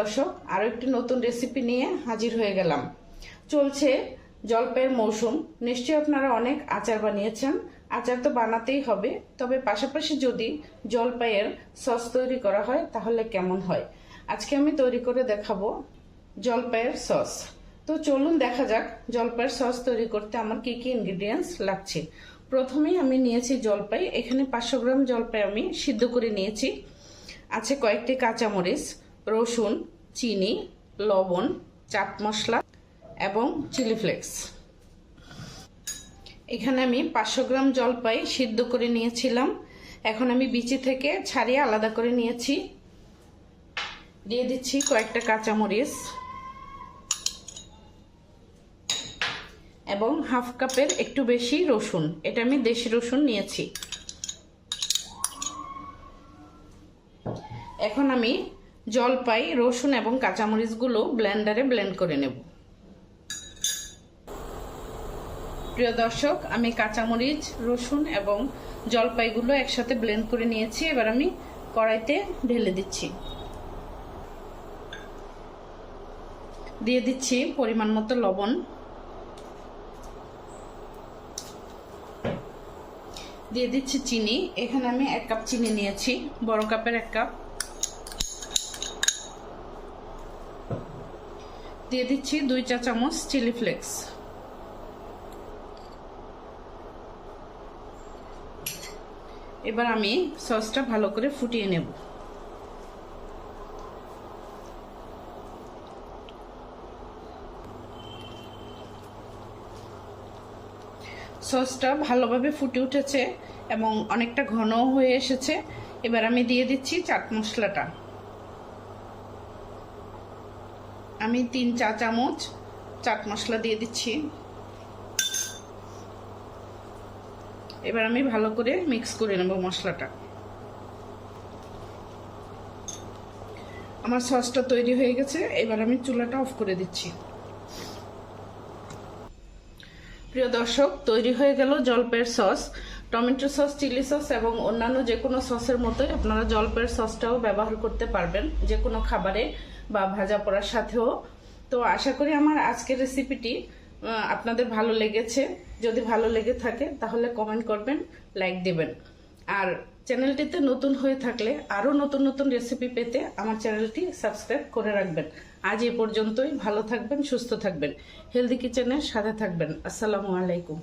দর্শক আরও একটি নতুন রেসিপি নিয়ে হাজির হয়ে গেলাম। চলছে জলপাইয়ের মৌসুম। নিশ্চয়ই আপনারা অনেক আচার বানিয়েছেন। আচার তো বানাতেই হবে, তবে পাশাপাশি যদি জলপাইয়ের সস তৈরি করা হয়, তাহলে কেমন হয়? আজকে আমি তৈরি করে দেখাবো জলপাইয়ের সস তো চলুন দেখা যাক জলপাইয়ের সস তৈরি করতে আমার কি কি ইনগ্রিডিয়েন্টস লাগছে। প্রথমেই আমি নিয়েছি জলপাই। এখানে পাঁচশো গ্রাম জলপাই আমি সিদ্ধ করে নিয়েছি। আছে কয়েকটি কাঁচামরিচ রসুন, চিনি, লবণ, চাট মশলা এবং চিলি ফ্লেক্স। এখানে আমি পাঁচশো গ্রাম জলপাই সিদ্ধ করে নিয়েছিলাম। এখন আমি বিচি থেকে ছাড়িয়ে আলাদা করে নিয়েছি। দিয়ে দিচ্ছি কয়েকটা কাঁচামরিচ এবং হাফ কাপের একটু বেশি রসুন। এটা আমি দেশি রসুন নিয়েছি। এখন আমি জলপাই, রসুন এবং কাঁচামরিচগুলো ব্লেন্ডারে ব্লেন্ড করে নেব। প্রিয় দর্শক, আমি কাঁচামরিচ, রসুন এবং জলপাইগুলো একসাথে ব্লেন্ড করে নিয়েছি। এবার আমি কড়াইতে ঢেলে দিচ্ছি। দিয়ে দিচ্ছি পরিমাণ মতো লবণ। দিয়ে দিচ্ছি চিনি। এখানে আমি এক কাপ চিনি নিয়েছি। বড় কাপের এক কাপ দিয়ে দিচ্ছি দুই চা চামচ চিলি ফ্লেক্স। এবার আমি সসটা ভালো করে ফুটিয়ে নেব। সসটা ভালোভাবে ফুটে উঠেছে এবং অনেকটা ঘনও হয়ে এসেছে। এবার আমি দিয়ে দিচ্ছি চাট মশলাটা। আমি তিন চা চামচ চাট মশলা দিয়ে দিচ্ছি। এবার আমি ভালো করে মিক্স করে নেব মশলাটা। আমার সসটা তৈরি হয়ে গেছে, এবার আমি চুলাটা অফ করে দিচ্ছি। প্রিয় দর্শক, তৈরি হয়ে গেল জলপাইয়ের sauce tomato sauce chilli sauce এবং অন্যান্য যে কোনো সসের মতোই আপনারা জলপাইয়ের সসটাও ব্যবহার করতে পারবেন। যে কোনো খাবারে বা ভাজা পড়ার সাথেও। তো আশা করি আমার আজকের রেসিপিটি আপনাদের ভালো লেগেছে। যদি ভালো লেগে থাকে, তাহলে কমেন্ট করবেন লাইক দেবেন। আর চ্যানেলটিতে নতুন হয়ে থাকলে আরও নতুন নতুন রেসিপি পেতে আমার চ্যানেলটি সাবস্ক্রাইব করে রাখবেন। আজ এ পর্যন্তই। ভালো থাকবেন, সুস্থ থাকবেন। হেলদি কিচেনের সাথে থাকবেন। আসসালামু আলাইকুম।